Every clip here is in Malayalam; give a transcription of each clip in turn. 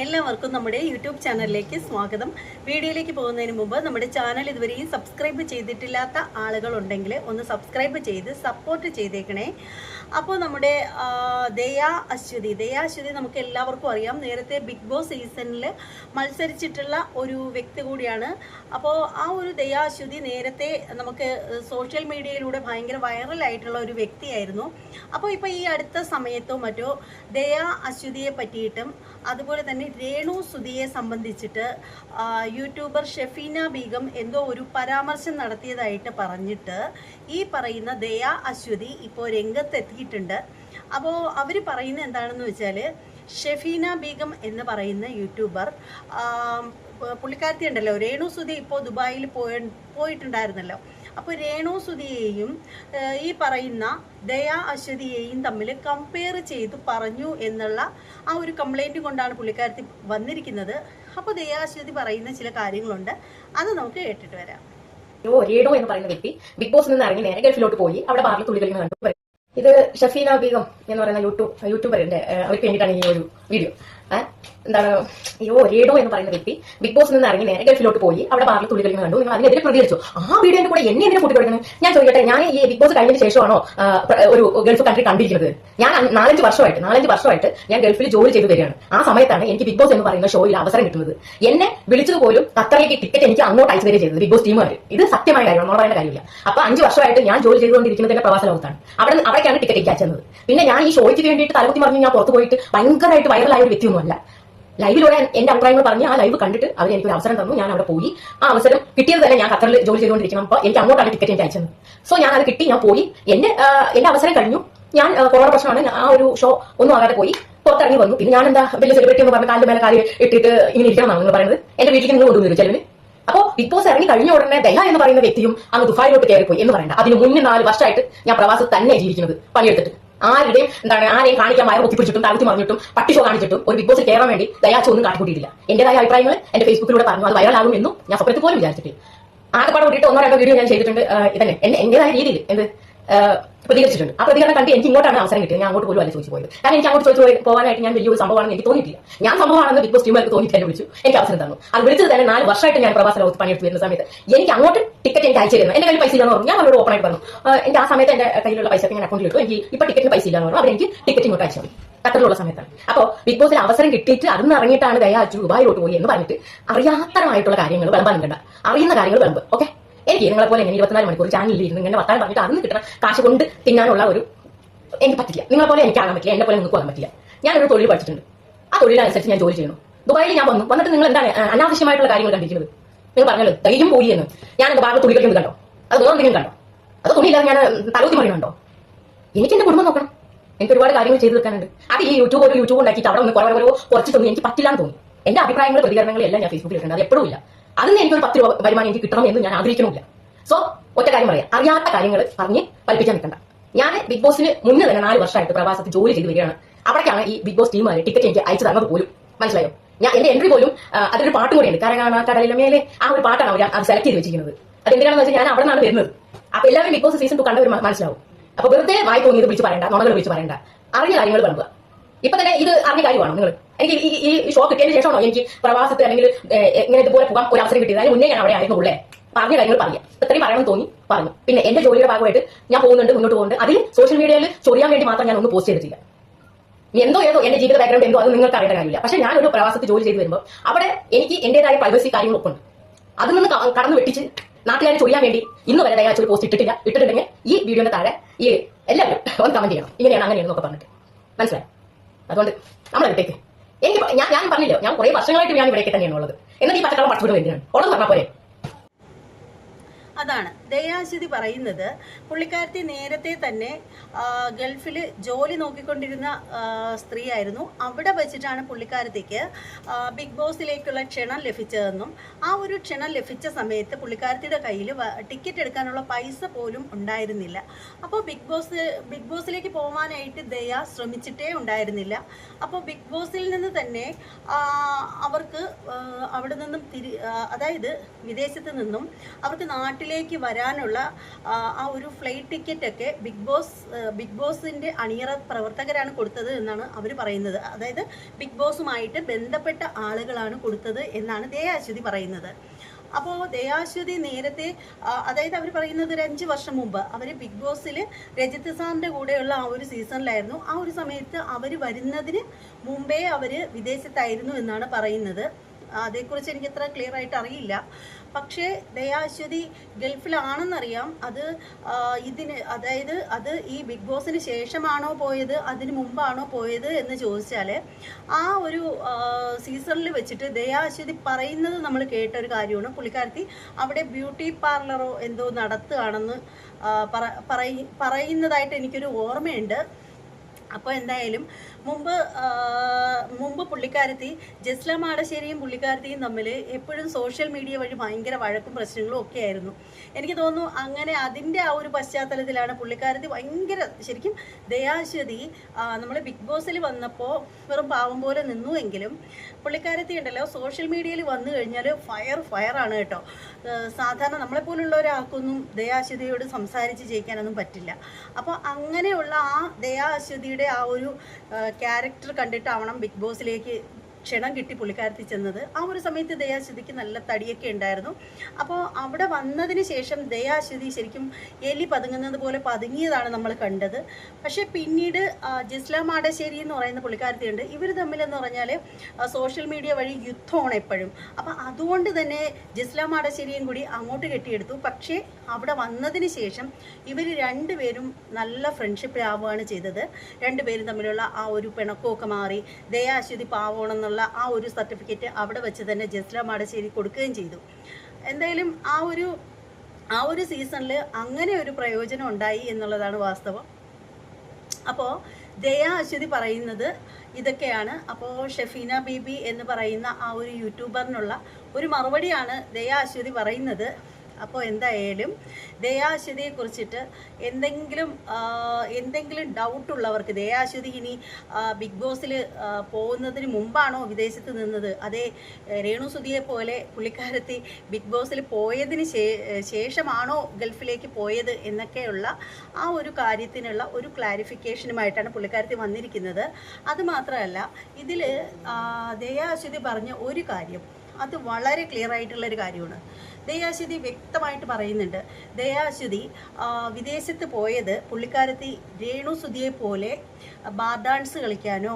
എല്ലാവർക്കും നമ്മുടെ യൂട്യൂബ് ചാനലിലേക്ക് സ്വാഗതം. വീഡിയോയിലേക്ക് പോകുന്നതിന് മുമ്പ് നമ്മുടെ ചാനൽ ഇതുവരെയും സബ്സ്ക്രൈബ് ചെയ്തിട്ടില്ലാത്ത ആളുകളുണ്ടെങ്കിൽ ഒന്ന് സബ്സ്ക്രൈബ് ചെയ്ത് സപ്പോർട്ട് ചെയ്തേക്കണേ. അപ്പോൾ നമ്മുടെ ദയാ അശ്വതി. ദയാ അശ്വതി നമുക്ക് എല്ലാവർക്കും അറിയാം. നേരത്തെ ബിഗ് ബോസ് സീസണിൽ മത്സരിച്ചിട്ടുള്ള ഒരു വ്യക്തി കൂടിയാണ്. അപ്പോൾ ആ ഒരു ദയാ അശ്വതി നേരത്തെ നമുക്ക് സോഷ്യൽ മീഡിയയിലൂടെ ഭയങ്കര വൈറലായിട്ടുള്ള ഒരു വ്യക്തിയായിരുന്നു. അപ്പോൾ ഇപ്പോൾ ഈ അടുത്ത സമയത്തോ മറ്റോ ദയാ അശ്വതിയെ പറ്റിയിട്ടും അതുപോലെ തന്നെ രേണു സുധിയെ സംബന്ധിച്ചിട്ട് യൂട്യൂബർ ഷെഫീന ബീഗം എന്തോ ഒരു പരാമർശം നടത്തിയതായിട്ട് പറഞ്ഞിട്ട് ഈ പറയുന്ന ദയാ അശ്വതി ഇപ്പോൾ രംഗത്തെത്തിയിട്ടുണ്ട് അപ്പോൾ അവർ പറയുന്നത് എന്താണെന്ന് വെച്ചാൽ ഷെഫീന ബീഗം എന്ന് പറയുന്ന യൂട്യൂബർ പുള്ളിക്കാരത്തി ഉണ്ടല്ലോ രേണു സുധി ഇപ്പോൾ ദുബായിൽ പോയ പോയിട്ടുണ്ടായിരുന്നല്ലോ. അപ്പോൾ രേണു സുധിയെയും ഈ പറയുന്ന ദയാ അശ്വതിയെയും തമ്മിൽ കമ്പയർ ചെയ്ത് പറഞ്ഞു എന്നുള്ള ആ ഒരു കംപ്ലൈന്റ് കൊണ്ടാണ് പുള്ളിക്കാരത്തി വന്നിരിക്കുന്നത്. അപ്പോൾ ദയാ അശ്വതി പറയുന്ന ചില കാര്യങ്ങളുണ്ട്. അത് നമുക്ക് കേട്ടിട്ട് വരാം. ഓ രേണു എന്ന് പറയുന്ന വ്യക്തി ബിഗ് ബോസ് നിന്ന് ഇറങ്ങി നേരെ ഗൾഫിലോട്ട് പോയി. അവിടെ ബാറിൽ തുള്ളി കളിക്കുന്ന കണ്ടു. ഇത് ഷഫീന ബീഗം എന്ന് പറയുന്ന യൂട്യൂബ് യൂട്യൂബറിന്റെ അവർക്ക് വേണ്ടിയിട്ടാണ് ഈ ഒരു വീഡിയോ എന്താണ്? അയ്യോ ഒരേടോ എന്ന് പറയുന്ന വ്യക്തി ബിഗ് ബോസ് നിന്ന് ഇറങ്ങി നേരെ ഗൾഫിലോട്ട് പോയി. അവിടെ ബാറിൽ തുള്ളി കളിക്കുന്ന കണ്ടു. നിങ്ങൾ അതിനെതിരെ പ്രതികരിച്ചു. ആ വീഡിയോന്റെ കൂടെ എന്നെ എന്തിനെ കൂട്ടി കൊടുക്കുന്നത് ഞാൻ ചോദിക്കട്ടെ ഞാൻ ഈ ബിഗ് ബോസ് കഴിഞ്ഞതിന് ശേഷമാണോ ഒരു ഗൾഫ് കൺട്രി കണ്ടിരിക്കുന്നത്? ഞാൻ നാലഞ്ച് വർഷമായിട്ട് നാലഞ്ച് വർഷമായിട്ട് ഞാൻ ഗൾഫിൽ ജോലി ചെയ്തു തരികയാണ്. ആ സമയത്താണ് എനിക്ക് ബിഗ് ബോസ് എന്ന് പറയുന്ന ഷോയിൽ അവസരം കിട്ടുന്നത്. എന്നെ വിളിച്ചത് പോലും ഖത്തറിലേക്ക് ടിക്കറ്റ് എനിക്ക് അങ്ങോട്ട് അയച്ചു തരിക ചെയ്തത് ബിഗ് ബോസ് ടീമുകാർ ഇത് സത്യമായ കാര്യമാണ് നമ്മൾ പറയുന്ന കാര്യമില്ല. അപ്പൊ അഞ്ച് വർഷമായിട്ട് ഞാൻ ജോലി ചെയ്തുകൊണ്ടിരിക്കുന്നത് എന്റെ പ്രവാസ ലോകത്താണ്. അവിടെ അവിടേക്കാണ് ടിക്കറ്റ് എനിക്ക് അയച്ചത് പിന്നെ ഞാൻ ഈ ഷോയ്ക്ക് വേണ്ടിയിട്ട് തലകുത്തി മറിഞ്ഞ് ഞാൻ പുറത്ത് പോയിട്ട് ഭയങ്കരമായിട്ട് വൈറലായ ഒരു വ്യക്തിയൊന്നുമല്ല ലൈവിലൂടെ എന്റെ അഭിപ്രായങ്ങൾ പറഞ്ഞ് ആ ലൈവ് കണ്ടിട്ട് അവർ എനിക്ക് ഒരു അവസരം തന്നു. ഞാൻ അവിടെ പോയി. ആ അവസരം കിട്ടിയത് തന്നെ ഞാൻ ഖത്തറിൽ ജോലി ചെയ്തുകൊണ്ടിരിക്കണം അപ്പോൾ എനിക്ക് അങ്ങോട്ടാണ് ടിക്കറ്റ് എനിക്ക് അയച്ചത്. സോ ഞാൻ അത് കിട്ടി ഞാൻ പോയി. എന്റെ എന്റെ അവസരം കഴിഞ്ഞു. ഞാൻ കൊറോണ പ്രശ്നമാണ്. ആ ഒരു ഷോ ഒന്നും ആകാതെ പോയി. പുറത്തിറങ്ങി വന്നു. പിന്നെ ഞാൻ എന്താ വലിയ സെലിബ്രിറ്റി എന്ന് പറഞ്ഞ കാലിന്റെ മേലെ കാര്യം ഇട്ടിട്ട് ഇങ്ങനെ ഇരിക്കണം നിങ്ങൾ പറയുന്നത്. എന്റെ വീട്ടിലേക്ക് നിങ്ങൾ കൊണ്ടുവന്നു ചെലവിന്. അപ്പോ ബിഗ് ബോസ് ഇറങ്ങി കഴിഞ്ഞ ഉടനെ ദയ എന്ന് പറയുന്ന വ്യക്തിയും അങ്ങ് ദുബായിലോട്ട് കയറിപ്പോയി എന്ന് പറയണ്ട. അതിന് മുന്നേ നാല് വർഷമായിട്ട് ഞാൻ പ്രവാസം തന്നെ ജീവിക്കുന്നത് പണിയെടുത്തിട്ട്. ആരുടെയും എന്താണ് ആരെയും കാണിക്കാൻ വയർ ഒത്തിപ്പിടിച്ചിട്ടും താഴ്ത്തി മറിഞ്ഞിട്ടും പട്ടി ഷോ കാണിച്ചിട്ടും ഒരു ബിഗ് ബോസിൽ കയറാൻ വേണ്ടി ദയാച്ച ഒന്നും കാട്ടിക്കൂട്ടിയിട്ടില്ല. എന്റേതായ അഭിപ്രായങ്ങൾ എന്റെ ഫേസ്ബുക്കിലൂടെ പറഞ്ഞു. അത് വൈറലാകും എന്നും ഞാൻ സ്വപ്നത്തിൽ പോലും വിചാരിച്ചിട്ടില്ല. ആകെപ്പാടെ കൂട്ടിയിട്ട് ഒന്നോ രണ്ടോ വീഡിയോ ഞാൻ ചെയ്തിട്ടുണ്ട്. ഇതന്നെ എന്റെ എന്റേതായ രീതിയിൽ എന്ത്? പ്രതികരിച്ചിട്ടുണ്ട്. ആ പ്രതികരണം കണ്ട് എനിക്ക് ഇങ്ങോട്ടാണ് അവസരം കിട്ടിയത്. ഞാൻ അങ്ങോട്ട് പോലും അല്ല ചോദിച്ചു പോയത്. കാരണം എനിക്ക് അങ്ങോട്ട് ചോദിച്ചു പോകാനായിട്ട് ഞാൻ വലിയൊരു സംഭവമാണെന്ന് എനിക്ക് തോന്നിയിട്ടില്ല. ഞാൻ സംഭവമാണെന്ന് ബിഗ് ബോസ് ടീമുകാർക്ക് തോന്നിയിട്ട് എന്നെ വിളിച്ചു. എനിക്ക് അവസരം തന്നു. അത് വിളിച്ചത് തന്നെ നാല് വർഷമായിട്ട് ഞാൻ പ്രവാസ ലോകത്ത് പണിയെടുത്ത് വരുന്ന സമയത്ത് എനിക്ക് അങ്ങോട്ട് ടിക്കറ്റ് എനിക്ക് അയച്ചു തരുന്നത് എന്റെ കയ്യിൽ പൈസ ഇല്ലെന്ന് പറഞ്ഞു. ഞാൻ അവരോട് ഓപ്പൺ ആയിട്ട് പറഞ്ഞു. എന്റെ ആ സമയത്ത് എന്റെ കയ്യിലുള്ള പൈസ ഞാൻ അക്കൗണ്ടിൽ ഇട്ടു. എനിക്ക് ഇപ്പൊ ടിക്കറ്റിന് പൈസ ഇല്ലെന്ന് പറഞ്ഞു. അവർ എനിക്ക് ടിക്കറ്റ് ഇങ്ങോട്ട് അയച്ചു ഖത്തറിലുള്ള സമയത്താണ്. അപ്പോൾ ബിഗ് ബോസിൽ അവസരം കിട്ടിയിട്ട് അതിന് ഇറങ്ങിയിട്ടാണ് ദയാ ദുബായിലോട്ട് പോയി എന്ന് പറഞ്ഞിട്ട് അറിയാത്തരമായിട്ടുള്ള കാര്യങ്ങൾ വിളമ്പാൻ കണ്ട അറിയുന്ന കാര്യങ്ങൾ വിളമ്പ്. ഓക്കെ? എനിക്ക് നിങ്ങളെ പോലെ ഇങ്ങനെ ഇരുപത്തിനാല് മണിക്കൂർ ചാനലിൽ ഇരുന്ന് ഇങ്ങനെ വർത്താനം പറഞ്ഞിട്ട് അന്ന് കിട്ടണം കാശ് കൊണ്ട് തിന്നാനുള്ള ഒരു എനിക്ക് പറ്റില്ല. നിങ്ങളെ പോലെ എനിക്ക് ആകാൻ പറ്റില്ല. എന്നെ പോലെ നിങ്ങൾക്ക് പോകാൻ പറ്റില്ല. ഞാനൊരു തൊഴിൽ പഠിച്ചിട്ടുണ്ട്. ആ തൊഴിലനുസരിച്ച് ഞാൻ ജോലി ചെയ്യുന്നു. ദുബായിൽ ഞാൻ വന്നു. വന്നിട്ട് നിങ്ങൾ എന്താണ് അനാവശ്യമായിട്ടുള്ള കാര്യങ്ങൾ കണ്ടിരിക്കുന്നത്? നിങ്ങൾ പറഞ്ഞല്ലോ തൈയും പോയി എന്ന്. ഞാൻ എന്റെ ഭാഗത്ത് തുണി കളിക്കുന്നത് കണ്ടോ? അത് വേറെ എന്തെങ്കിലും കണ്ടോ? അത് തുണിയില്ലാതെ ഞാൻ തലോത്തി പറയുന്നുണ്ടോ എനിക്ക് എന്റെ കുടുംബം നോക്കണം. എനിക്ക് ഒരുപാട് കാര്യങ്ങൾ ചെയ്തു വെക്കാനുണ്ട് അത് ഈ യൂട്യൂബ് ഒരു യൂട്യൂബ് ഉണ്ടാക്കിയിട്ട് അവിടെ ഒന്ന് കുറവ് കുറച്ച് തോന്നി. എനിക്ക് പറ്റില്ല എന്ന് തോന്നി. എന്റെ അഭിപ്രായങ്ങളും പ്രതികരണങ്ങളും എല്ലാം ഞാൻ ഫേസ്ബുക്കിൽ ഇട്ടുണ്ട് അത് എപ്പോഴും ഇല്ല. അതിന് എനിക്കൊരു പത്ത് രൂപ വരുമാനം എനിക്ക് കിട്ടണം എന്ന് ഞാൻ ആഗ്രഹിക്കണമില്ല. സോ ഒറ്റ കാര്യം പറയാം. അറിയാത്ത കാര്യങ്ങൾ പറഞ്ഞ് പഠിപ്പിക്കാൻ നിൽക്കണ്ട. ഞാൻ ബിഗ് ബോസിന് മുന്നേ തന്നെ നാല് വർഷമായിട്ട് പ്രവാസത്തിൽ ജോലി ചെയ്ത് വരികയാണ്. അവിടേക്കാണ് ഈ ബിഗ് ബോസ് ടീമുകാർ ടിക്കറ്റ് എനിക്ക് അയച്ചു തന്നത് പോലും. മനസ്സിലായോ? ഞാൻ എന്റെ എൻട്രി പോലും അതൊരു പാട്ടും കൂടിയുണ്ട് കരകാണ കടലിലെ മേലെ. ആ ഒരു പാട്ടാണ് അവർ അത് സെലക്ട് ചെയ്ത് വെച്ചിരിക്കുന്നത്. അതെന്തിനാണെന്ന് വെച്ചാൽ ഞാൻ അവിടെ നിന്നാണ് വരുന്നത്. അപ്പൊ എല്ലാവരും ബിഗ് ബോസ് സീസൺ ടു കണ്ടവർ മനസ്സിലാവും. അപ്പൊ വെറുതെ വായി തോന്നിയത് വിളിച്ച് പറയണ്ട നുണകൾ വിളിച്ച് പറയണ്ട. അറിഞ്ഞ കാര്യങ്ങൾ പറയുക ഇപ്പൊ തന്നെ ഇത് അറിഞ്ഞ കാര്യമാണ് നിങ്ങൾ? എനിക്ക് ഈ- ഈ ഷോക്ക് കിട്ടിയതിന് ശേഷമാണോ എനിക്ക് പ്രവാസത്തിൽ അല്ലെങ്കിൽ ഇങ്ങനെ ഇതുപോലെ പോകാൻ ഒരു അവസരം കിട്ടിയത്? അതിന് മുന്നേ ഞാൻ അവിടെ ആയിരുന്നു ഉള്ളേ. പറഞ്ഞ കാര്യങ്ങൾ പറയാം. ഇത്രയും പറയണം തോന്നി പറഞ്ഞു. പിന്നെ എന്റെ ജോലിയുടെ ഭാഗമായിട്ട് ഞാൻ പോകുന്നുണ്ട് മുന്നോട്ട് പോകുന്നുണ്ട്. അതിൽ സോഷ്യൽ മീഡിയയിൽ ചൊറിയാൻ വേണ്ടി മാത്രം ഞാൻ ഒന്നും പോസ്റ്റ് ചെയ്തിട്ടില്ല. എന്തോ ഏതോ എന്റെ ജീവിത ബാക്ക്ഗ്രൗണ്ട് എന്തോ അത് നിങ്ങൾക്ക് അറിയേണ്ട കാര്യമില്ല. പക്ഷെ ഞാൻ ഒരു പ്രവാസത്തിൽ ജോലി ചെയ്ത് വരുമ്പോൾ അവിടെ എനിക്ക് എന്റേതായ പ്രൈവസി കാര്യങ്ങളൊക്കെ ഉണ്ട് അതിൽ നിന്ന് കടന്നു വെട്ടിച്ച് നാട്ടുകാരെ ചൊറിയാൻ വേണ്ടി ഇന്ന് വരെ ദയവായി ഒരു പോസ്റ്റ് ഇട്ടിട്ടില്ല. ഇട്ടിട്ടുണ്ടെങ്കിൽ ഈ വീഡിയോന്റെ താഴെ ഈ എല്ലാവരും ഒന്ന് കമന്റ് ചെയ്യണം. ഇങ്ങനെയാണ് അങ്ങനെയാണെന്നൊക്കെ പറഞ്ഞിട്ട്. മനസ്സിലായി? അതുകൊണ്ട് നമ്മൾ എടുത്തേക്ക് എനിക്ക് ഞാൻ ഞാൻ പറഞ്ഞില്ല ഞാൻ കുറെ വർഷങ്ങളായിട്ട് ഞാൻ ഇവിടേക്ക് തന്നെയാണ് ഉള്ളത്. എന്നിട്ട് ഈ പച്ചക്കളം പഠിച്ചുകൊണ്ട് എന്തിനാണ് ഉള്ളത് പറഞ്ഞാൽ പോരെ? അതാണ്. ദയാശിതി പറയുന്നത് പുള്ളിക്കാരത്തി നേരത്തെ തന്നെ ഗൾഫിൽ ജോലി നോക്കിക്കൊണ്ടിരുന്ന സ്ത്രീ ആയിരുന്നു അവിടെ വെച്ചിട്ടാണ് പുള്ളിക്കാരത്തിക്ക് ബിഗ് ബോസിലേക്കുള്ള ക്ഷണം ലഭിച്ചതെന്നും ആ ഒരു ക്ഷണം ലഭിച്ച സമയത്ത് പുള്ളിക്കാരത്തിയുടെ കയ്യിൽ ടിക്കറ്റ് എടുക്കാനുള്ള പൈസ പോലും ഉണ്ടായിരുന്നില്ല. അപ്പോൾ ബിഗ് ബോസ് ബിഗ് ബോസിലേക്ക് പോകാനായിട്ട് ദയ ശ്രമിച്ചിട്ടേ ഉണ്ടായിരുന്നില്ല. അപ്പോൾ ബിഗ് ബോസിൽ നിന്ന് തന്നെ അവർക്ക് അവിടെ നിന്നും തിരി അതായത് വിദേശത്ത് നിന്നും അവർക്ക് നാട്ടിൽ നാട്ടിലേക്ക് വരാനുള്ള ആ, ഒരു ഫ്ലൈറ്റ് ടിക്കറ്റ് ഒക്കെ ബിഗ് ബോസ് ബിഗ് ബോസിന്റെ അണിയറ പ്രവർത്തകരാണ് കൊടുത്തത് എന്നാണ് അവർ പറയുന്നത്. അതായത് ബിഗ് ബോസുമായിട്ട് ബന്ധപ്പെട്ട ആളുകളാണ് കൊടുത്തത് എന്നാണ് ദയാശ്വതി പറയുന്നത്. അപ്പോൾ ദയാശ്വതി നേരത്തെ അതായത് അവർ പറയുന്നത് ഒരു അഞ്ച് വർഷം മുമ്പ് അവർ ബിഗ് ബോസിൽ രജിത് സാറിന്റെ കൂടെയുള്ള ആ ഒരു സീസണിലായിരുന്നു. ആ ഒരു സമയത്ത് അവർ വരുന്നതിന് മുമ്പേ അവർ വിദേശത്തായിരുന്നു എന്നാണ് പറയുന്നത്. അതേക്കുറിച്ച് എനിക്ക് അത്ര ക്ലിയർ ആയിട്ട് അറിയില്ല. പക്ഷേ ദയാശ്വതി ഗൾഫിലാണെന്നറിയാം. അത് ഇതിന് അതായത് അത് ഈ ബിഗ് ബോസിന് ശേഷമാണോ പോയത് അതിന് മുമ്പാണോ പോയത് എന്ന് ചോദിച്ചാൽ ആ ഒരു സീസണിൽ വെച്ചിട്ട് ദയാശ്വതി പറയുന്നത് നമ്മൾ കേട്ട ഒരു കാര്യമാണ്. പുള്ളിക്കാരത്തി അവിടെ ബ്യൂട്ടി പാർലറോ എന്തോ നടത്തുകയാണെന്ന് പറ- പറയി- പറയുന്നതായിട്ട് എനിക്കൊരു ഓർമ്മയുണ്ട്. അപ്പോൾ എന്തായാലും മുമ്പ് മുമ്പ് പുള്ളിക്കാരത്തി ജസ്ല മാടശ്ശേരിയും പുള്ളിക്കാരത്തിയും തമ്മിൽ എപ്പോഴും സോഷ്യൽ മീഡിയ വഴി ഭയങ്കര വഴക്കും പ്രശ്നങ്ങളും ഒക്കെ ആയിരുന്നു. എനിക്ക് തോന്നുന്നു അങ്ങനെ അതിന്റെ ആ ഒരു പശ്ചാത്തലത്തിലാണ് പുള്ളിക്കാരത്തി ഭയങ്കര ശരിക്കും ദയാശ്വതി നമ്മൾ ബിഗ് ബോസിൽ വന്നപ്പോൾ വെറും പാവം പോലെ നിന്നുവെങ്കിലും പുള്ളിക്കാരത്തി ഉണ്ടല്ലോ സോഷ്യൽ മീഡിയയിൽ വന്നു കഴിഞ്ഞാൽ ഫയർ ഫയറാണ് കേട്ടോ. സാധാരണ നമ്മളെപ്പോലുള്ള ഒരാൾക്കൊന്നും ദയാശ്വതിയോട് സംസാരിച്ച് ജയിക്കാനൊന്നും പറ്റില്ല. അപ്പോൾ അങ്ങനെയുള്ള ആ ദയാശ്വതിയുടെ ആ ഒരു ക്യാരക്ടർ കണ്ടിട്ടാവണം ബിഗ് ബോസിലേക്ക് ക്ഷണം കിട്ടി പുള്ളിക്കാരത്തി ചെന്നത്. ആ ഒരു സമയത്ത് ദയാശ്വതിക്ക് നല്ല തടിയൊക്കെ ഉണ്ടായിരുന്നു. അപ്പോൾ അവിടെ വന്നതിന് ശേഷം ദയാശ്വതി ശരിക്കും എലി പതുങ്ങുന്നത് പോലെ പതുങ്ങിയതാണ് നമ്മൾ കണ്ടത്. പക്ഷേ പിന്നീട് ജിസ്ലാം മാടശ്ശേരി എന്ന് പറയുന്ന പുള്ളിക്കാരത്തിയുണ്ട്. ഇവർ തമ്മിലെന്ന് പറഞ്ഞാൽ സോഷ്യൽ മീഡിയ വഴി യുദ്ധമാണ് എപ്പോഴും. അപ്പോൾ അതുകൊണ്ട് തന്നെ ജിസ്ല മാടശ്ശേരിയും കൂടി അങ്ങോട്ട് കെട്ടിയെടുത്തു. പക്ഷേ അവിടെ വന്നതിന് ശേഷം ഇവർ രണ്ടുപേരും നല്ല ഫ്രണ്ട്ഷിപ്പിലാവുകയാണ് ചെയ്തത്. രണ്ടുപേരും തമ്മിലുള്ള ആ ഒരു പിണക്കമൊക്കെ മാറി. ദയാശ്വതി പാവണമെന്നുള്ള ആ ഒരു സർട്ടിഫിക്കറ്റ് അവിടെ വെച്ച് തന്നെ ജസ്ല മാടശ്ശേരി കൊടുക്കുകയും ചെയ്തു. എന്തായാലും ആ ഒരു ആ ഒരു സീസണിൽ അങ്ങനെ ഒരു പ്രയോജനം ഉണ്ടായി എന്നുള്ളതാണ് വാസ്തവം. അപ്പോൾ ദയ അശ്വതി പറയുന്നത് ഇതൊക്കെയാണ്. അപ്പോൾ ഷെഫീന ബീബി എന്ന് പറയുന്ന ആ ഒരു യൂട്യൂബറിനുള്ള ഒരു മറുപടിയാണ് ദയ അശ്വതി പറയുന്നത്. അപ്പോൾ എന്തായാലും ദയാശുതിയെക്കുറിച്ചിട്ട് എന്തെങ്കിലും എന്തെങ്കിലും ഡൗട്ട് ഉള്ളവർക്ക് ദയാശ്വതി ഇനി ബിഗ് ബോസിൽ പോകുന്നതിന് മുമ്പാണോ വിദേശത്ത് നിന്നത്? അതേ രേണുസുതിയെ പോലെ പുള്ളിക്കാരത്തി ബിഗ് ബോസിൽ പോയതിന് ശേഷമാണോ ഗൾഫിലേക്ക് പോയത് എന്നൊക്കെയുള്ള ആ ഒരു കാര്യത്തിനുള്ള ഒരു ക്ലാരിഫിക്കേഷനുമായിട്ടാണ് പുള്ളിക്കാരത്തി വന്നിരിക്കുന്നത്. അതുമാത്രമല്ല ഇതിൽ ദയാശ്വതി പറഞ്ഞ ഒരു കാര്യം അത് വളരെ ക്ലിയർ ആയിട്ടുള്ള ഒരു കാര്യമാണ്. ദയാശുതി വ്യക്തമായിട്ട് പറയുന്നുണ്ട്. ദയാശുതി വിദേശത്ത് പോയത് പുള്ളിക്കാരത്തി രേണു സുധിയെ പോലെ ബാർ ഡാൻസ് കളിക്കാനോ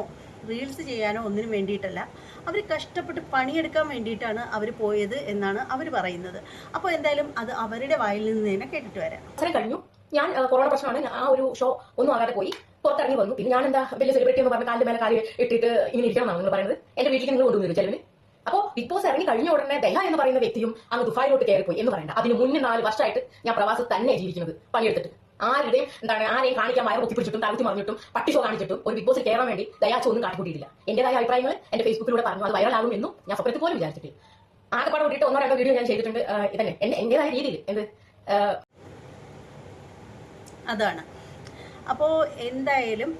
റീൽസ് ചെയ്യാനോ ഒന്നിനും വേണ്ടിയിട്ടല്ല. അവർ കഷ്ടപ്പെട്ട് പണിയെടുക്കാൻ വേണ്ടിയിട്ടാണ് അവർ പോയത് എന്നാണ് അവർ പറയുന്നത്. അപ്പോൾ എന്തായാലും അത് അവരുടെ വായിൽ നിന്ന് തന്നെ കേട്ടിട്ട് വരാം. കഴിഞ്ഞു. ഞാൻ കൊറോണ പ്രശ്നമാണ്. ആ ഒരു ഷോ ഒന്നും ആകാതെ പോയി. പുറത്തിറങ്ങി വന്നു. പിന്നെ ഞാൻ എന്താ വലിയ സെലിബ്രിറ്റി എന്ന് പറഞ്ഞ കാലിന്റെ മേലെ കാലി ഇട്ടിട്ട് ഇങ്ങനെ ഇരിക്കണം നിങ്ങൾ പറയുന്നത്? എന്റെ വീട്ടിലേക്ക് നിങ്ങൾ കൊണ്ടുവന്നു ചെലവിന്? അപ്പോ ബിഗ് ബോസ് ഇറങ്ങി കഴിഞ്ഞ ഉടനെ ദഹ എന്ന് പറയുന്ന വ്യക്തിയും അങ്ങ് ദുബായിലോട്ട് കയറിപ്പോയി എന്ന് പറയണ്ട. അതിന് മുന്നേ നാല് വർഷമായിട്ട് ഞാൻ പ്രവാസത്ത് തന്നെ ജീവിക്കുന്നത് പണിയെടുത്തിട്ട്. ആരുടെയും എന്താണ് ആരെയും കാണിക്കാൻ വയർ കുത്തിപ്പിടിച്ചിട്ടും തലത്തി മറിഞ്ഞിട്ടും പട്ടി ഷോ കാണിച്ചിട്ടും ഒരു ബിഗ് ബോസിൽ കയറാൻ വേണ്ടി ദയാച്ചു ഒന്നും കാട്ടിക്കൂട്ടിയിട്ടില്ല. എന്റേതായ അഭിപ്രായങ്ങൾ എന്റെ ഫേസ്ബുക്കിലൂടെ പറഞ്ഞു. അത് വൈറലാകും എന്നും ഞാൻ സ്വപ്നത്തിൽ പോലും വിചാരിച്ചിട്ടില്ല. ആകെപ്പാടെ കൂട്ടിയിട്ട് ഒന്നോ രണ്ടോ വീഡിയോ ഞാൻ ചെയ്തിട്ടുണ്ട്. ഇതന്നെ എന്റെ എന്റേതായ രീതിയിൽ. എന്ത്? അതാണ്. അപ്പോ എന്തായാലും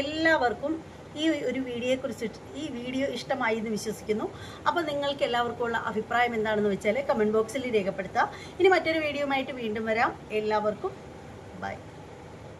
എല്ലാവർക്കും ഈ ഒരു വീഡിയോയെക്കുറിച്ച് ഈ വീഡിയോ ഇഷ്ടമായി എന്ന് വിശ്വസിക്കുന്നു. അപ്പോൾ നിങ്ങൾക്ക് എല്ലാവർക്കും ഉള്ള അഭിപ്രായം എന്താണെന്ന് വെച്ചാൽ കമന്റ് ബോക്സിൽ രേഖപ്പെടുത്താം ഇനി മറ്റൊരു വീഡിയോയുമായിട്ട് വീണ്ടും വരാം. എല്ലാവർക്കും ബൈ.